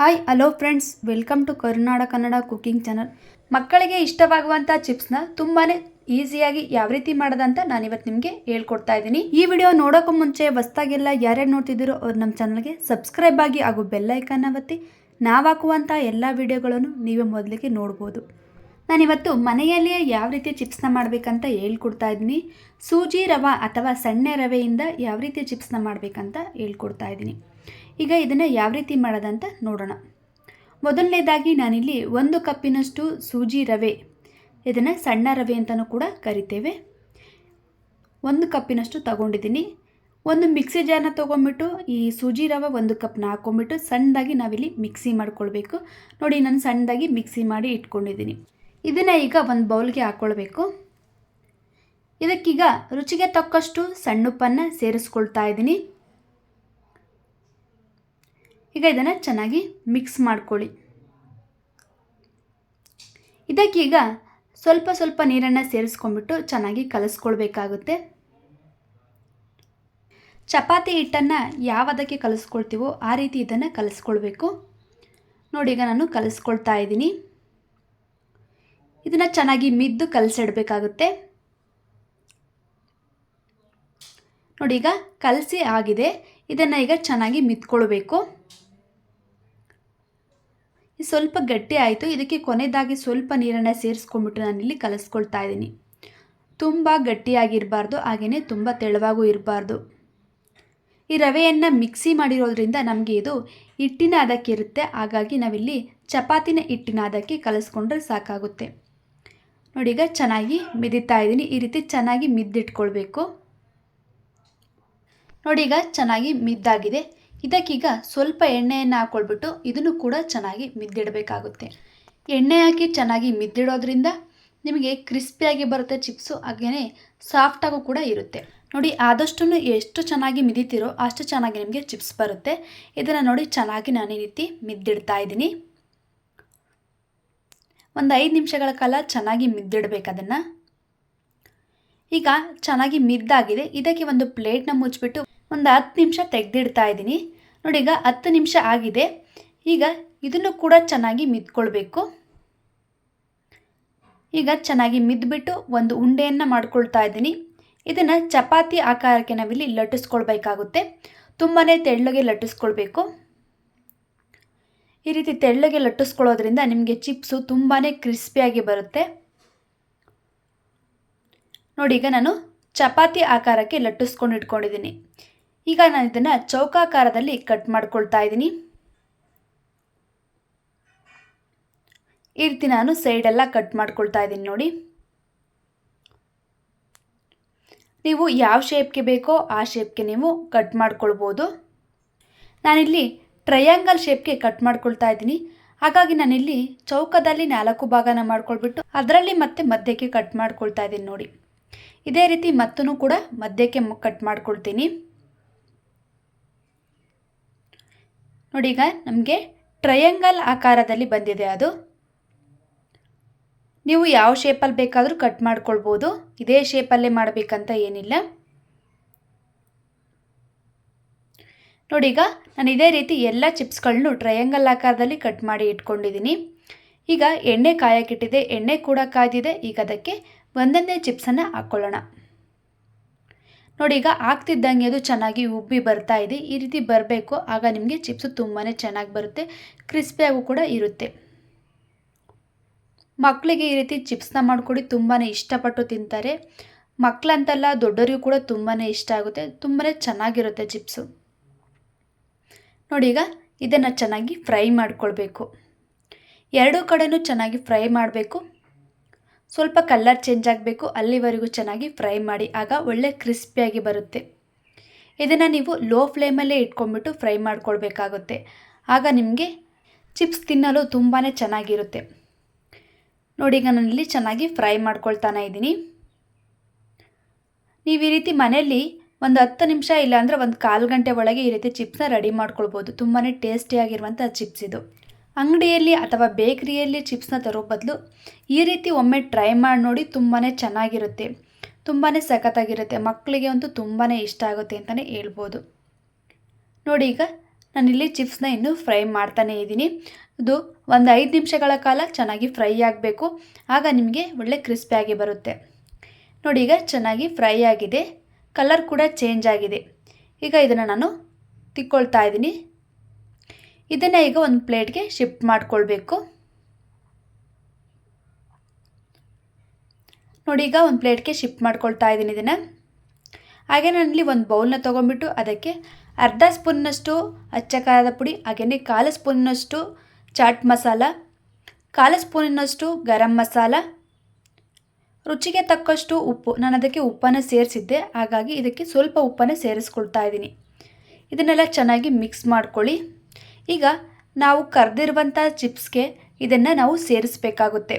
Hi hello friends welcome to Karunada Kannada cooking channel ಮಕ್ಕಳಿಗೆ ಇಷ್ಟವಾಗುವಂಥ ಚಿಪ್ಸ್ನ ತುಂಬಾ ಈಸಿಯಾಗಿ ಯಾವ ರೀತಿ ಮಾಡೋದಂತ ನಾನು ಇವತ್ತು ನಿಮಗೆ ಹೇಳ್ಕೊಡ್ತಾ ಇದ್ದೀನಿ. ಈ ವಿಡಿಯೋ ನೋಡೋಕ್ಕೂ ಮುಂಚೆ ಹೊಸ್ದಾಗೆಲ್ಲ ಯಾರ್ಯಾರು ನೋಡ್ತಿದ್ದೀರೋ ಅವ್ರು ನಮ್ಮ ಚಾನಲ್ಗೆ ಸಬ್ಸ್ಕ್ರೈಬ್ ಆಗಿ ಹಾಗೂ ಬೆಲ್ಲೈಕನ್ನ ಒತ್ತಿ ನಾವು ಹಾಕುವಂಥ ಎಲ್ಲ ವಿಡಿಯೋಗಳನ್ನು ನೀವೇ ಮೊದಲಿಗೆ ನೋಡ್ಬೋದು. ನಾನಿವತ್ತು ಮನೆಯಲ್ಲಿಯೇ ಯಾವ ರೀತಿ ಚಿಪ್ಸ್ನ ಮಾಡಬೇಕಂತ ಹೇಳ್ಕೊಡ್ತಾ ಇದ್ದೀನಿ. ಸೂಜಿ ರವೆ ಅಥವಾ ಸಣ್ಣ ರವೆಯಿಂದ ಯಾವ ರೀತಿ ಚಿಪ್ಸ್ನ ಮಾಡಬೇಕಂತ ಹೇಳ್ಕೊಡ್ತಾ ಇದ್ದೀನಿ. ಈಗ ಇದನ್ನು ಯಾವ ರೀತಿ ಮಾಡೋದಂತ ನೋಡೋಣ. ಮೊದಲನೇದಾಗಿ ನಾನಿಲ್ಲಿ ಒಂದು ಕಪ್ಪಿನಷ್ಟು ಸೂಜಿ ರವೆ, ಇದನ್ನು ಸಣ್ಣ ರವೆ ಅಂತಲೂ ಕೂಡ ಕರಿತೇವೆ. ಒಂದು ಕಪ್ಪಿನಷ್ಟು ತಗೊಂಡಿದ್ದೀನಿ. ಒಂದು ಮಿಕ್ಸಿ ಜಾರ್ನ ತೊಗೊಂಬಿಟ್ಟು ಈ ಸೂಜಿ ರವೆ ಒಂದು ಕಪ್ನ ಹಾಕ್ಕೊಂಬಿಟ್ಟು ಸಣ್ಣದಾಗಿ ನಾವಿಲ್ಲಿ ಮಿಕ್ಸಿ ಮಾಡ್ಕೊಳ್ಬೇಕು. ನೋಡಿ, ನಾನು ಸಣ್ಣದಾಗಿ ಮಿಕ್ಸಿ ಮಾಡಿ ಇಟ್ಕೊಂಡಿದ್ದೀನಿ. ಇದನ್ನು ಈಗ ಒಂದು ಬೌಲ್ಗೆ ಹಾಕ್ಕೊಳ್ಬೇಕು ಇದಕ್ಕೀಗ ರುಚಿಗೆ ತಕ್ಕಷ್ಟು ಸಣ್ಣುಪ್ಪನ್ನು ಸೇರಿಸ್ಕೊಳ್ತಾ ಇದ್ದೀನಿ. ಈಗ ಇದನ್ನು ಚೆನ್ನಾಗಿ ಮಿಕ್ಸ್ ಮಾಡ್ಕೊಳ್ಳಿ. ಇದಕ್ಕೀಗ ಸ್ವಲ್ಪ ಸ್ವಲ್ಪ ನೀರನ್ನು ಸೇರಿಸ್ಕೊಂಡ್ಬಿಟ್ಟು ಚೆನ್ನಾಗಿ ಕಲಿಸ್ಕೊಳ್ಬೇಕಾಗುತ್ತೆ. ಚಪಾತಿ ಹಿಟ್ಟನ್ನು ಯಾವದಕ್ಕೆ ಕಲಿಸ್ಕೊಳ್ತೀವೋ ಆ ರೀತಿ ಇದನ್ನು ಕಲಿಸ್ಕೊಳ್ಬೇಕು. ನೋಡಿ ಈಗ ನಾನು ಕಲಿಸ್ಕೊಳ್ತಾ ಇದ್ದೀನಿ. ಇದನ್ನು ಚೆನ್ನಾಗಿ ಮಿದ್ದು ಕಲಸಿಡಬೇಕಾಗುತ್ತೆ. ನೋಡಿ ಈಗ ಕಲಸಿ ಆಗಿದೆ. ಇದನ್ನು ಈಗ ಚೆನ್ನಾಗಿ ಮಿದ್ಕೊಳ್ಬೇಕು ಸ್ವಲ್ಪ ಗಟ್ಟಿ ಆಯಿತು. ಇದಕ್ಕೆ ಕೊನೆಯದಾಗಿ ಸ್ವಲ್ಪ ನೀರನ್ನು ಸೇರಿಸ್ಕೊಂಡ್ಬಿಟ್ಟು ನಾನಿಲ್ಲಿ ಕಲಸ್ಕೊಳ್ತಾ ಇದ್ದೀನಿ. ತುಂಬ ಗಟ್ಟಿಯಾಗಿರಬಾರ್ದು ಹಾಗೆಯೇ ತುಂಬ ತೆಳುವಾಗೂ ಇರಬಾರ್ದು. ಈ ರವೆಯನ್ನು ಮಿಕ್ಸಿ ಮಾಡಿರೋದ್ರಿಂದ ನಮಗೆ ಇದು ಹಿಟ್ಟಿನ ಅದಕ್ಕೆ ಇರುತ್ತೆ ಹಾಗಾಗಿ ನಾವಿಲ್ಲಿ ಚಪಾತಿನ ಹಿಟ್ಟಿನ ಅದಕ್ಕೆ ಕಲಸ್ಕೊಂಡ್ರೆ ಸಾಕಾಗುತ್ತೆ. ನೋಡಿ, ಈಗ ಚೆನ್ನಾಗಿ ಮಿದಿತಾ ಇದ್ದೀನಿ. ಈ ರೀತಿ ಚೆನ್ನಾಗಿ ಮಿದ್ದಿಟ್ಕೊಳ್ಬೇಕು. ನೋಡಿ, ಈಗ ಚೆನ್ನಾಗಿ ಮಿದ್ದಾಗಿದೆ. ಇದಕ್ಕೀಗ ಸ್ವಲ್ಪ ಎಣ್ಣೆಯನ್ನು ಹಾಕ್ಕೊಳ್ಬಿಟ್ಟು ಇದನ್ನು ಕೂಡ ಚೆನ್ನಾಗಿ ಮಿದ್ದಿಡಬೇಕಾಗುತ್ತೆ. ಎಣ್ಣೆ ಹಾಕಿ ಚೆನ್ನಾಗಿ ಮಿದ್ದಿಡೋದ್ರಿಂದ ನಿಮಗೆ ಕ್ರಿಸ್ಪಿಯಾಗಿ ಬರುತ್ತೆ ಚಿಪ್ಸು ಹಾಗೆಯೇ ಸಾಫ್ಟಾಗೂ ಕೂಡ ಇರುತ್ತೆ. ನೋಡಿ ಆದಷ್ಟು ಎಷ್ಟು ಚೆನ್ನಾಗಿ ಮಿದಿತಿರೋ ಅಷ್ಟು ಚೆನ್ನಾಗಿ ನಿಮಗೆ ಚಿಪ್ಸ್ ಬರುತ್ತೆ. ಇದನ್ನು ನೋಡಿ ಚೆನ್ನಾಗಿ ನಾನು ಈ ರೀತಿ ಮಿದ್ದಿಡ್ತಾ ಇದ್ದೀನಿ. ಒಂದು ಐದು ನಿಮಿಷಗಳ ಕಾಲ ಚೆನ್ನಾಗಿ ಮಿದ್ದಿಡಬೇಕು ಅದನ್ನು. ಈಗ ಚೆನ್ನಾಗಿ ಮಿದ್ದಾಗಿದೆ. ಇದಕ್ಕೆ ಒಂದು ಪ್ಲೇಟ್ನ ಮುಚ್ಚಿಬಿಟ್ಟು ಒಂದು ಹತ್ತು ನಿಮಿಷ ತೆಗೆದಿಡ್ತಾ ಇದ್ದೀನಿ. ನೋಡಿ, ಈಗ ಹತ್ತು ನಿಮಿಷ ಆಗಿದೆ. ಈಗ ಇದನ್ನು ಕೂಡ ಚೆನ್ನಾಗಿ ಮಿದ್ಕೊಳ್ಬೇಕು. ಈಗ ಚೆನ್ನಾಗಿ ಮಿದ್ಬಿಟ್ಟು ಒಂದು ಉಂಡೆಯನ್ನು ಮಾಡ್ಕೊಳ್ತಾ ಇದ್ದೀನಿ. ಇದನ್ನು ಚಪಾತಿ ಆಕಾರಕ್ಕೆ ನಾವಿಲ್ಲಿ ಲಟ್ಟಿಸ್ಕೊಳ್ಬೇಕಾಗುತ್ತೆ. ತುಂಬಾ ತೆಳ್ಳಗೆ ಲಟ್ಟಿಸ್ಕೊಳ್ಬೇಕು. ಈ ರೀತಿ ತೆಳ್ಳಗೆ ಲಟ್ಟಿಸ್ಕೊಳ್ಳೋದ್ರಿಂದ ನಿಮಗೆ ಚಿಪ್ಸು ತುಂಬಾ ಕ್ರಿಸ್ಪಿಯಾಗಿ ಬರುತ್ತೆ. ನೋಡಿ, ಈಗ ನಾನು ಚಪಾತಿ ಆಕಾರಕ್ಕೆ ಲಟ್ಟಿಸ್ಕೊಂಡು ಇಟ್ಕೊಂಡಿದ್ದೀನಿ. ಈಗ ನಾನು ಇದನ್ನು ಚೌಕಾಕಾರದಲ್ಲಿ ಕಟ್ ಮಾಡ್ಕೊಳ್ತಾ ಇದ್ದೀನಿ. ಈ ರೀತಿ ನಾನು ಸೈಡೆಲ್ಲ ಕಟ್ ಮಾಡ್ಕೊಳ್ತಾ ಇದ್ದೀನಿ ನೋಡಿ. ನೀವು ಯಾವ ಶೇಪ್ಗೆ ಬೇಕೋ ಆ ಶೇಪ್ಗೆ ನೀವು ಕಟ್ ಮಾಡ್ಕೊಳ್ಬೋದು. ನಾನಿಲ್ಲಿ ಟ್ರಯಾಂಗಲ್ ಶೇಪ್ಗೆ ಕಟ್ ಮಾಡ್ಕೊಳ್ತಾ ಇದ್ದೀನಿ. ಹಾಗಾಗಿ ನಾನಿಲ್ಲಿ ಚೌಕದಲ್ಲಿ ನಾಲ್ಕು ಭಾಗನ ಮಾಡ್ಕೊಳ್ಬಿಟ್ಟು ಅದರಲ್ಲಿ ಮತ್ತೆ ಮಧ್ಯಕ್ಕೆ ಕಟ್ ಮಾಡ್ಕೊಳ್ತಾ ಇದ್ದೀನಿ ನೋಡಿ. ಇದೇ ರೀತಿ ಮತ್ತೂ ಕೂಡ ಮಧ್ಯಕ್ಕೆ ಕಟ್ ಮಾಡ್ಕೊಳ್ತೀನಿ. ನೋಡಿ ಈಗ ನಮಗೆ ಟ್ರಯಾಂಗಲ್ ಆಕಾರದಲ್ಲಿ ಬಂದಿದೆ ಅದು. ನೀವು ಯಾವ ಶೇಪಲ್ಲಿ ಬೇಕಾದರೂ ಕಟ್ ಮಾಡ್ಕೊಳ್ಬೋದು. ಇದೇ ಶೇಪಲ್ಲೇ ಮಾಡಬೇಕಂತ ಏನಿಲ್ಲ. ನೋಡಿ ಈಗ ನಾನು ಇದೇ ರೀತಿ ಎಲ್ಲ ಚಿಪ್ಸ್ಗಳನ್ನು ಟ್ರಯಾಂಗಲ್ ಆಕಾರದಲ್ಲಿ ಕಟ್ ಮಾಡಿ ಇಟ್ಕೊಂಡಿದ್ದೀನಿ. ಈಗ ಎಣ್ಣೆ ಕಾಯಕ್ಕಿಟ್ಟಿದೆ ಎಣ್ಣೆ ಕೂಡ ಕಾಯ್ದಿದೆ. ಈಗ ಅದಕ್ಕೆ ಒಂದೊಂದೇ ಚಿಪ್ಸನ್ನು ಹಾಕ್ಕೊಳ್ಳೋಣ. ನೋಡಿ ಈಗ ಆಗ್ತಿದ್ದಂಗೆ ಅದು ಚೆನ್ನಾಗಿ ಉಬ್ಬಿ ಬರ್ತಾ ಇದೆ. ಈ ರೀತಿ ಬರಬೇಕು, ಆಗ ನಿಮಗೆ ಚಿಪ್ಸು ತುಂಬಾ ಚೆನ್ನಾಗಿ ಬರುತ್ತೆ ಕ್ರಿಸ್ಪಿಯಾಗೂ ಕೂಡ ಇರುತ್ತೆ. ಮಕ್ಕಳಿಗೆ ಈ ರೀತಿ ಚಿಪ್ಸ್ನ ಮಾಡಿಕೊಡಿ ತುಂಬಾ ಇಷ್ಟಪಟ್ಟು ತಿಂತಾರೆ. ಮಕ್ಕಳಂತಲ್ಲ ದೊಡ್ಡವರಿಗೂ ಕೂಡ ತುಂಬಾ ಇಷ್ಟ ಆಗುತ್ತೆ. ತುಂಬಾ ಚೆನ್ನಾಗಿರುತ್ತೆ ಚಿಪ್ಸು. ನೋಡಿ ಈಗ ಇದನ್ನು ಚೆನ್ನಾಗಿ ಫ್ರೈ ಮಾಡ್ಕೊಳ್ಬೇಕು. ಎರಡೂ ಕಡೆಯೂ ಚೆನ್ನಾಗಿ ಫ್ರೈ ಮಾಡಬೇಕು. ಸ್ವಲ್ಪ ಕಲ್ಲರ್ ಚೇಂಜ್ ಆಗಬೇಕು. ಅಲ್ಲಿವರೆಗೂ ಚೆನ್ನಾಗಿ ಫ್ರೈ ಮಾಡಿ, ಆಗ ಒಳ್ಳೆ ಕ್ರಿಸ್ಪಿಯಾಗಿ ಬರುತ್ತೆ. ಇದನ್ನು ನೀವು ಲೋ ಫ್ಲೇಮಲ್ಲೇ ಇಟ್ಕೊಂಡ್ಬಿಟ್ಟು ಫ್ರೈ ಮಾಡ್ಕೊಳ್ಬೇಕಾಗುತ್ತೆ. ಆಗ ನಿಮಗೆ ಚಿಪ್ಸ್ ತಿನ್ನಲು ತುಂಬಾ ಚೆನ್ನಾಗಿರುತ್ತೆ. ನೋಡಿ ಈಗ ನಾನಿಲ್ಲಿ ಚೆನ್ನಾಗಿ ಫ್ರೈ ಮಾಡ್ಕೊಳ್ತಾನೆ ಇದ್ದೀನಿ. ನೀವು ಈ ರೀತಿ ಮನೆಯಲ್ಲಿ ಒಂದು ಹತ್ತು ನಿಮಿಷ ಇಲ್ಲಾಂದರೆ ಒಂದು ಕಾಲು ಗಂಟೆ ಒಳಗೆ ಈ ರೀತಿ ಚಿಪ್ಸ್ನ ರೆಡಿ ಮಾಡ್ಕೊಳ್ಬೋದು. ತುಂಬಾ ಟೇಸ್ಟಿಯಾಗಿರುವಂಥ ಚಿಪ್ಸ್ ಇದು. ಅಂಗಡಿಯಲ್ಲಿ ಅಥವಾ ಬೇಕ್ರಿಯಲ್ಲಿ ಚಿಪ್ಸ್ನ ತರೋ ಬದಲು ಈ ರೀತಿ ಒಮ್ಮೆ ಟ್ರೈ ಮಾಡಿ ನೋಡಿ ತುಂಬಾ ಚೆನ್ನಾಗಿರುತ್ತೆ. ತುಂಬಾ ಸಖತ್ತಾಗಿರುತ್ತೆ. ಮಕ್ಕಳಿಗೆ ಅಂತೂ ತುಂಬಾ ಇಷ್ಟ ಆಗುತ್ತೆ ಅಂತಲೇ ಹೇಳ್ಬೋದು. ನೋಡಿ ಈಗ ನಾನಿಲ್ಲಿ ಚಿಪ್ಸ್ನ ಇನ್ನೂ ಫ್ರೈ ಮಾಡ್ತಾನೇ ಇದ್ದೀನಿ. ಇದು ಒಂದು ಐದು ನಿಮಿಷಗಳ ಕಾಲ ಚೆನ್ನಾಗಿ ಫ್ರೈ ಆಗಬೇಕು. ಆಗ ನಿಮಗೆ ಒಳ್ಳೆ ಕ್ರಿಸ್ಪಿಯಾಗಿ ಬರುತ್ತೆ. ನೋಡಿ ಈಗ ಚೆನ್ನಾಗಿ ಫ್ರೈ ಆಗಿದೆ. ಕಲರ್ ಕೂಡ ಚೇಂಜ್ ಆಗಿದೆ. ಈಗ ಇದನ್ನು ನಾನು ತಿಕ್ಕೊಳ್ತಾ ಇದ್ದೀನಿ. ಇದನ್ನು ಈಗ ಒಂದು ಪ್ಲೇಟ್ಗೆ ಶಿಫ್ಟ್ ಮಾಡಿಕೊಳ್ಬೇಕು. ನೋಡಿ, ಈಗ ಒಂದು ಪ್ಲೇಟ್ಗೆ ಶಿಫ್ಟ್ ಮಾಡ್ಕೊಳ್ತಾ ಇದ್ದೀನಿ ಇದನ್ನು. ಹಾಗೆ ನಾನಿಲ್ಲಿ ಒಂದು ಬೌಲ್ನ ತೊಗೊಂಡ್ಬಿಟ್ಟು ಅದಕ್ಕೆ ಅರ್ಧ ಸ್ಪೂನ್ನಷ್ಟು ಅಚ್ಚ ಖಾರದ ಪುಡಿ ಹಾಗೆಯೇ ಕಾಲು ಸ್ಪೂನ್ನಷ್ಟು ಚಾಟ್ ಮಸಾಲ, ಕಾಲು ಸ್ಪೂನಿನಷ್ಟು ಗರಂ ಮಸಾಲ ರುಚಿಗೆ ತಕ್ಕಷ್ಟು ಉಪ್ಪು. ನಾನು ಅದಕ್ಕೆ ಉಪ್ಪನ್ನು ಸೇರಿಸಿದ್ದೆ. ಹಾಗಾಗಿ ಇದಕ್ಕೆ ಸ್ವಲ್ಪ ಉಪ್ಪನ್ನು ಸೇರಿಸ್ಕೊಳ್ತಾ ಇದ್ದೀನಿ. ಇದನ್ನೆಲ್ಲ ಚೆನ್ನಾಗಿ ಮಿಕ್ಸ್ ಮಾಡ್ಕೊಳ್ಳಿ. ಈಗ ನಾವು ಕರೆದಿರುವಂಥ ಚಿಪ್ಸ್ಗೆ ಇದನ್ನು ನಾವು ಸೇರಿಸ್ಬೇಕಾಗುತ್ತೆ.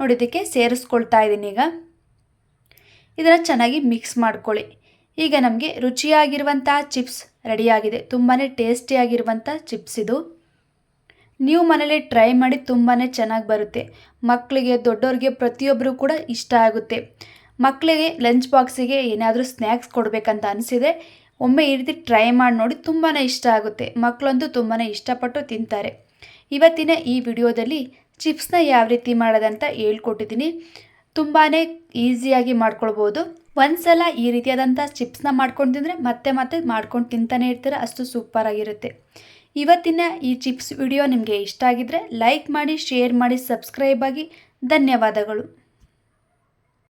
ನೋಡಿ, ಇದಕ್ಕೆ ಸೇರಿಸ್ಕೊಳ್ತಾ ಇದ್ದೀನಿ ಈಗ. ಇದನ್ನು ಚೆನ್ನಾಗಿ ಮಿಕ್ಸ್ ಮಾಡ್ಕೊಳ್ಳಿ. ಈಗ ನಮಗೆ ರುಚಿಯಾಗಿರುವಂಥ ಚಿಪ್ಸ್ ರೆಡಿಯಾಗಿದೆ ತುಂಬಾ ಟೇಸ್ಟಿಯಾಗಿರುವಂಥ ಚಿಪ್ಸ್ ಇದು. ನೀವು ಮನೇಲಿ ಟ್ರೈ ಮಾಡಿ ತುಂಬಾ ಚೆನ್ನಾಗಿ ಬರುತ್ತೆ. ಮಕ್ಕಳಿಗೆ ದೊಡ್ಡವ್ರಿಗೆ ಪ್ರತಿಯೊಬ್ಬರು ಕೂಡ ಇಷ್ಟ ಆಗುತ್ತೆ. ಮಕ್ಕಳಿಗೆ ಲಂಚ್ ಬಾಕ್ಸಿಗೆ ಏನಾದರೂ ಸ್ನ್ಯಾಕ್ಸ್ ಕೊಡಬೇಕಂತ ಅನಿಸಿದೆ ಒಮ್ಮೆ ಈ ರೀತಿ ಟ್ರೈ ಮಾಡಿ ನೋಡಿ ತುಂಬಾ ಇಷ್ಟ ಆಗುತ್ತೆ. ಮಕ್ಕಳಂತೂ ತುಂಬಾ ಇಷ್ಟಪಟ್ಟು ತಿಂತಾರೆ. ಇವತ್ತಿನ ಈ ವಿಡಿಯೋದಲ್ಲಿ ಚಿಪ್ಸ್ನ ಯಾವ ರೀತಿ ಮಾಡೋದಂತ ಹೇಳ್ಕೊಟ್ಟಿದ್ದೀನಿ. ತುಂಬಾ ಈಸಿಯಾಗಿ ಮಾಡ್ಕೊಳ್ಬೋದು. ಒಂದ್ಸಲ ಈ ರೀತಿಯಾದಂಥ ಚಿಪ್ಸ್ನ ಮಾಡ್ಕೊಂಡು ತಿಂದರೆ ಮತ್ತೆ ಮತ್ತೆ ಮಾಡ್ಕೊಂಡು ತಿಂತಾನೆ ಇರ್ತಾರೆ, ಅಷ್ಟು ಸೂಪರಾಗಿರುತ್ತೆ ಇವತ್ತಿನ ಈ ಚಿಪ್ಸ್ ವಿಡಿಯೋ ನಿಮಗೆ ಇಷ್ಟ ಆಗಿದ್ದರೆ ಲೈಕ್ ಮಾಡಿ ಶೇರ್ ಮಾಡಿ ಸಬ್ಸ್ಕ್ರೈಬ್ ಆಗಿ ಧನ್ಯವಾದಗಳು.